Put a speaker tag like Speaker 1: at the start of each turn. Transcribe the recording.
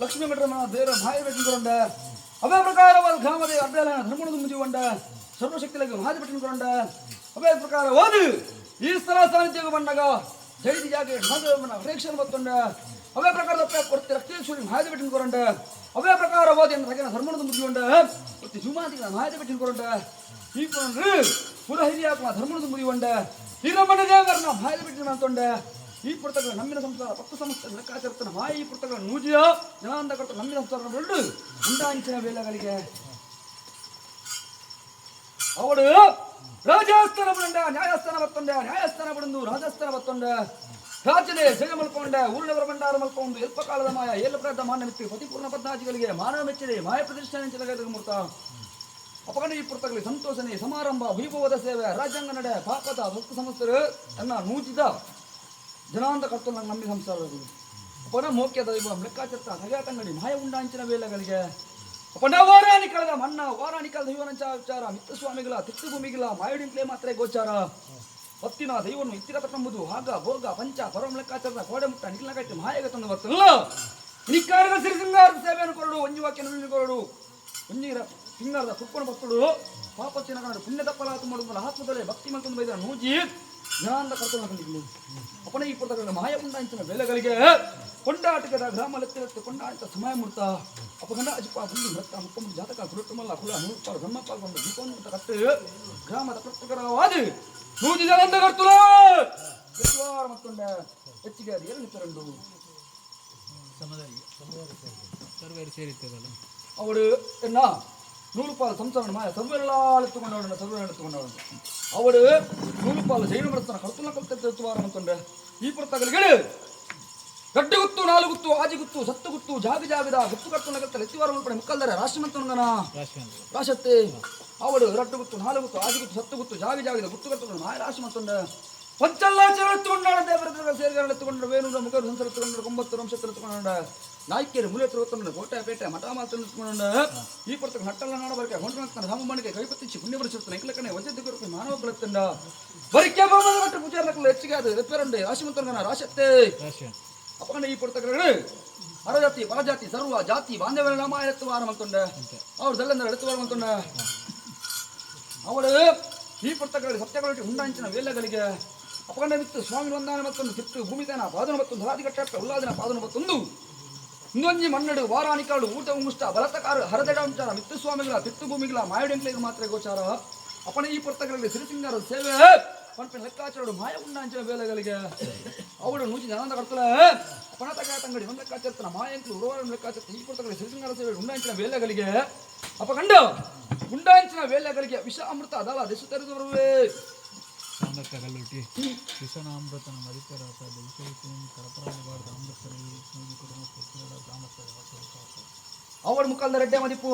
Speaker 1: ಲಕ್ಷ್ಮೀ ಮಠನ ದೇವರ ಭಾಯಿ ಬೆಟ್ಟಿಕೊಂಡ ಅವೇ ಪ್ರಕಾರವಾದ ಗ್ರಾಮದ ಅಡ್ಡಲ ಧರ್ಮಣದ ಮುಂಜಿಕೊಂಡ ಸರ್ವಶಕ್ತಿಲಾಗಿ ಮಹಾದಿ ಅವೆ ಅವೇ ಪ್ರಕಾರವಾದ ಈ ಸ್ಥಳ ಸಾನ್ನಿಧ್ಯಕ್ಕೆ ಬಂದಾಗ ಜೈದಿ ಜಾಗೆ ಮಹಾದೇವನ ಪ್ರೇಕ್ಷಣೆ ಬತ್ತೊಂಡ ಅವೇ ಪ್ರಕಾರದ ಕೊಡ್ತಿ ರಕ್ತೇಶ್ವರಿ ಮಹಾದಿ ಬೆಟ್ಟಿಕೊಂಡ ಅವೇ ಪ್ರಕಾರ ಓದಿ ಅಂತ ತಗಿನ ಧರ್ಮಣದ ಮುಗಿಕೊಂಡ ಮತ್ತು ಜುಮಾತಿ ಮಹಾದಿ ಬೆಟ್ಟಿಕೊಂಡ ಈ ಪುರ ಹಿರಿಯಾತ್ಮ ಧರ್ಮದ ಮುಗಿಕೊಂಡ ಹಿರಮಣ ದೇವರನ್ನ ಮಹಾದಿ ಬೆಟ್ಟಿನ ಅಂತೊಂಡ ಈ ಪುಸ್ತಕಗಳು ನಮ್ಮಿನ ಸಂಸಾರ ಪತ್ತು ಸಂಸ್ಥೆ ಲೆಕ್ಕಾಚಾರತನ ಮಾಯಿ ಪುಸ್ತಕಗಳು ನೂಜಿಯ ಜನಾಂದ ಕರ್ತ ನಮ್ಮಿನ ಸಂಸಾರ ಬೆಳ್ಳು ಉಂಟಾಂಚಿನ ವೇಲಗಳಿಗೆ ಅವಳು ರಾಜಸ್ಥಾನ ಬಂಡ ನ್ಯಾಯಸ್ಥಾನ ಬತ್ತೊಂಡ ನ್ಯಾಯಸ್ಥಾನ ಬಂದು, ರಾಜಸ್ಥಾನ ಬತ್ತೊಂಡ ರಾಜನೇ ಜಯ ಮಲ್ಕೊಂಡ, ಊರಿನವರ ಭಂಡಾರ ಮಲ್ಕೊಂಡು ಎಲ್ಪ ಕಾಲದ ಮಾಯ, ಏಳು ಪ್ರಾದ ಮಾನ ಮಿತ್ತಿ ಪತಿಪೂರ್ಣ ಪದ್ಮಾಜಿಗಳಿಗೆ ಮಾನವ ಮೆಚ್ಚಿದೆ ಮಾಯ ಪ್ರತಿಷ್ಠಾನ ಮೂರ್ತ. ಅಪಗಣ ಈ ಪುಸ್ತಕಗಳಲ್ಲಿ ಸಂತೋಷನೆ, ಸಮಾರಂಭ, ವೈಭವದ ಸೇವೆ, ರಾಜ್ಯಾಂಗ ನಡೆ, ಪಾಪದ ಭಕ್ತ ಸಂಸ್ಥರು ತನ್ನ ನೂಜಿದ. ಜನಾಂತ ನಂಗೆ ನಂಬಿ ಸಂಸಾರಗಳು ಅಪನ ಮೋಕ್ಯ ದೈವ ಲೆಕ್ಕಾಚರ್ತ ತಂಗಡಿ ಮಾಯ ಉಂಡಾಂಚಿನ ವೇಳೆಗಳಿಗೆ ಅಪನ ವಾರಾಣಿಕಳದ ಮನ್ನ ಕಳೆದ ದೈವನಂಚ ವಿಚಾರ ಮಿತ್ರ ಸ್ವಾಮಿಗಳ ತಿತ್ತು ಭೂಮಿಗಳ ಮಾಯಡಿಂಟ್ಲೆ ಮಾತ್ರ ಗೋಚಾರ. ಹೊತ್ತಿನ ದೈವನು ಇತ್ತಿರ ತಕ್ಕಂಬುದು ಆಗ ಭೋಗ, ಪಂಚ, ಪರಮ ಲೆಕ್ಕಾಚಾರದ ಕೋಡೆ ಮುಟ್ಟ ನಿಲ್ಲಗೈತೆ ಮಾಯಗ ತಂದು ಬರ್ತಲ್ಲ ನಿಕ್ಕಾರದ ಸಿರಿ ಸಿಂಗಾರದ ಸೇವೆಯನ್ನು ಕೊರಡು ಒಂಜಿ ವಾಕ್ಯ ಕೊರಡು. ಒಂಜಿರ ಸಿಂಗಾರದ ತುಪ್ಪನ ಬತ್ತುಡು. ಪಾಪತ್ತಿನ ಕನ್ನಡ ಪುಣ್ಯ ತಪ್ಪಲ ಮಾಡುವ ಆತ್ಮದಲ್ಲೇ ಭಕ್ತಿ ಮಂತ್ರ ಬೈದ ನೂಜಿ ಜ್ಞಾನದ ಕರ್ತನ ಕಂಡಿಗಳು ಅಪನ ಈ ಪುಸ್ತಕಗಳ ಮಾಯ ಕೊಂಡಾಂಚಿನ ಬೆಲೆಗಳಿಗೆ ಕೊಂಡಾಟಗದ ಗ್ರಾಮ ಲೆತ್ತೆತ್ತು ಕೊಂಡಾಟ ಸಮಯ ಮುಡ್ತ ಅಪಗಂಡ ಅಜಿಪ ಬಂದು ಮೃತ ಮುಖಮುಖ ಜಾತಕ ಗುರುಟುಮಲ್ಲ ಕುಲ ನೂರು ಬ್ರಹ್ಮಪಾಲ ಬಂದ ದೀಪವನ್ನು ಕಟ್ಟು ಗ್ರಾಮದ ಪ್ರತ್ಯೇಕರವಾದ ನೂಜಿ ಜನಂದ ಕರ್ತುಲ! ಎತ್ತುವಾರ ಮತ್ತೊಂಡ ಹೆಚ್ಚಿಗೆ ಅದು ಏನು ತರಂಡು
Speaker 2: ಸರ್ವೇರು ಸೇರಿರ್ತದಲ್ಲ
Speaker 1: ಅವಳು ಎನ್ನ? ನೂರು ಪಾಲು ಸಂಸಾರ ಮಾಯ, ಸರ್ವೆಲ್ಲ ಎತ್ತುಕೊಂಡವಳ ಸರ್ವೆ ಎತ್ತುಕೊಂಡವಳ ಅವಳು ನೂರು ಪಾಲು ಜೈನ ಬರ್ತನ ಕರ್ತುಲ ಕಲ್ತ ಎತ್ತುವಾರ ಅಂತಂದ್ರೆ ಈ ಪುಸ್ತಕಗಳಿಗೆ ಗಡ್ಡೆ ಗುತ್ತು ನಾಲು ಗುತ್ತು ಆಜಿ ಗುತ್ತು ಸತ್ತು ಗುತ್ತು ಜಾಗ ಜಾಗದ ಗುತ್ತು ಕಟ್ಟು ಕಲ್ತ ಎತ್ತಿವಾರ ಮುಲ್ಪಡೆ ಮುಕ್ಕಲ್ದಾರೆ ರಾಷ್ಟ್ರ ಮಂತನಗನ
Speaker 2: ರಾಶಿಯಂದ್ರ
Speaker 1: ರಾಶತ್ತೆ ಅವಳು ರಟ್ಟು ಗುತ್ತು ನಾಲ್ಕು ಗುತ್ತು ಆಜಿ ಗುತ್ತು ಸತ್ತು ಗುತ್ತು ಜಾಗ ಜಾಗದ ಗುತ್ತು ಕಟ್ಟು ಮಾಯ ರಾಶಿ ಮತ್ತೊಂಡ ಪಂಚಲ್ಲಾಚರ ಎತ್ತುಕೊಂಡಾಳ ದೇವರ ಸೇರಿಗಳ ಎತ್ತುಕೊಂಡ್ರೆ ವೇಣುರ ಮುಖರು ಸಂಸರ ಎತ್ತುಕೊಂಡ್ರೆ ಒಂಬತ್ತು ವಂಶತ್ರ ಎತ್ತುಕೊಂಡ ನಾಯ್ಕೆರು ಮುಲೆ ಎತ್ತುಕೊಂಡ ಕೋಟೆ ಪೇಟೆ ಮಠ ಮಾತ್ರ ಎತ್ತುಕೊಂಡ ಈ ಪುಸ್ತಕ ನಟ್ಟಲ್ಲ ನಾಡಬರ್ಕೆ ಹೊಂಟನ ರಾಮಮ್ಮನಿಗೆ ಕೈಪತ್ತಿಚ್ಚಿ ಪುಣ್ಯ ಬರಿಸಿರ್ತಾನೆ ಎಂಕ್ಲಕ್ಕನೆ ವಜ್ಜದ್ದು ಕೊರತೆ ಮಾನವ ಬೆಳತ್ತಂಡ ಬರಿಕೆ ಬಾಮದ ಮಟ್ಟ ಪೂಜಾರ್ಲಕ್ಕಲ್ಲ ಹೆಚ್ಚಿಗೆ ಅದು ರೆಪ್ಪೇರಂಡೆ ರಾಶಿ ಮಂತನಗನ ರಾಶತ್ತೆ
Speaker 2: ರಾಶಿಯಂದ್ರ
Speaker 1: ಅಪಗಂಡ ಈ ಪುಸ್ತಕಗಳು ಅರಜಾತಿ ಪರಜಾತಿ ಸರ್ವ ಜಾತಿ ಬಾಂಧವ್ಯ ನಾಮ ಎತ್ತುವಾರ ಮಂತೊಂಡ ಅವ್ರು ದಲ್ಲಂದ್ರ ಎತ್ತುವಾರ ಮಂತೊಂಡ ಅವಳು ಈ ಪುಸ್ತಕಗಳಲ್ಲಿ ಸತ್ಯಗಳಿಗೆ ಉಂಡಾಂಚಿನ ವೇಲೆಗಳಿಗೆ ಅಪಗಂಡ ಬಿತ್ತು ಸ್ವಾಮಿ ವಂದಾನ ಮತ್ತೊಂದು ಸಿಟ್ಟು ಭೂಮಿದಾನ, ಪಾದನ ಮತ್ತೊಂದು ಹಾದಿಗಟ್ಟ ಉಲ್ಲಾದಿನ ಪಾದನ ಮತ್ತೊಂದು. ಇನ್ನೊಂಜಿ ಮನ್ನಡು ವಾರಾಣಿಕಾಳು ಊಟ ಮುಷ್ಟ, ಬಲತಕಾರ ಉಂಚಾರ ಮಿತ್ತು ಸ್ವಾಮಿಗಳ ತಿತ್ತು ಭೂಮಿಗಳ ಮಾಯಡೆಂಕ್ಲಿಗೆ ಮಾತ್ರ ಗೋಚಾರ. ಅಪನ ಈ ಪುಸ್ತಕಗಳಲ್ಲಿ ಸಿರಿಸಿಂಗಾರ ಸೇವೆ. ಪಂಪಿನ ಲೆಕ್ಕಾಚಾರಡು, ಮಾಯ ಉಂಡಾಂಚಿನ ವೇಲೆಗಳಿಗೆ ಅವಳು ನೂಚಿ ಜನಾಂದ ಕರ್ತಲ ಪಣತ ತಗಾತಂಗಡಿ ಒಂದು ಲೆಕ್ಕಾಚಾರ್ತನ ಮಾಯಂಕ್ಲು ಉರುವಾರ ಲೆಕ್ಕಾಚಾರ್ತ ಈ ಪುಸ್ತಕಗಳಲ್ಲಿ ಸಿರಿಸಿಂಗಾರ ಸೇವೆ ಉಂಡಾಂಚಿನ ವೇಲೆಗಳಿಗೆ ಅಪಗಂಡ ಉಂಡಾಂಚಿನ ವೇಲೆಗಳಿಗೆ ವಿಷ ಅಮೃತ ಅದಲ್ಲ ದೆಸು ತೆರೆದು
Speaker 2: ಸಾಂದರ್ಥ ಕಲ್ಲುಟಿ ವಿಶ್ವನಾಮೃತನ ಮರಿಪರಾತ ದೈಸರಿತು ಕರಪರಾಗಬಾರ್ದು ಅಮೃತರಲ್ಲಿ ಕುಟುಂಬ ಸಾಮರ್ಥ್ಯ
Speaker 1: ಅವಳ ಮುಖಾಂತರ ರೆಡ್ಡೆ ಮದಿಪು